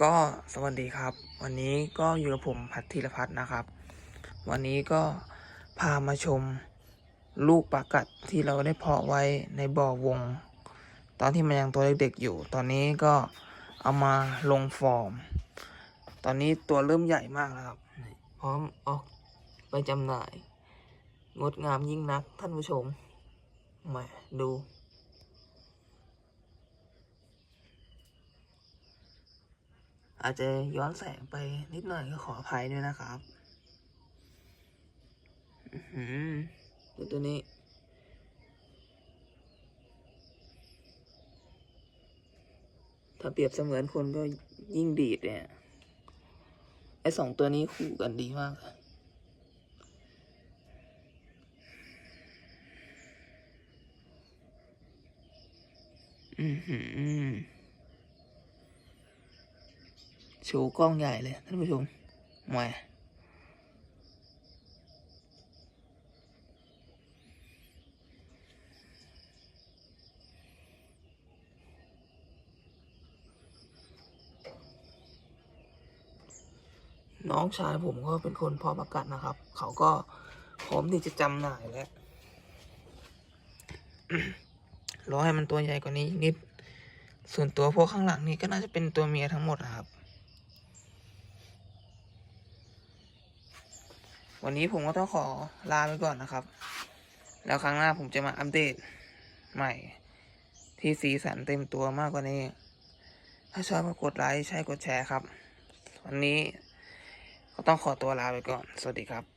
ก็สวัสดีครับ วันนี้ก็อยู่กับผมพัทธีรพัฒน์นะครับ วันนี้ก็พามาชมลูกปลากัดที่เราได้เพาะไว้ในบ่อวง ตอนที่มันยังตัวเด็กๆอยู่ ตอนนี้ก็เอามาลงฟอร์ม ตอนนี้ตัวเริ่มใหญ่มากแล้วครับ พร้อมออกไปจำหน่าย งดงามยิ่งนักท่านผู้ชมมาดู อาจจะย้อนแสงไปนิดหน่อยก็ขออภัยด้วยนะครับอือหือดูตัวนี้ ถ้าเปรียบเสมือนคนก็ยิ่งดีดเนี่ย ไอสองตัวนี้คู่กันดีมากอือหือ โช ว์กล้องใหญ่เลยท่านผู้ชมมาน้องชายผมก็เป็นคนพอประกาศนะครับ เขาก็พร้อมที่จะจำหน่ายแล้ว รอให้มันตัวใหญ่กว่านี้นิด ส่วนตัวพวกข้างหลังนี่ก็น่าจะเป็นตัวเมียทั้งหมดนะครับ วันนี้ผมก็ต้องขอลาไปก่อนนะครับ แล้วครั้งหน้าผมจะมาอัปเดตใหม่ ที่สีสันเต็มตัวมากกว่านี้ ถ้าชอบก็กดไลค์ใช่กดแชร์ครับ วันนี้ก็ต้องขอตัวลาไปก่อน สวัสดีครับ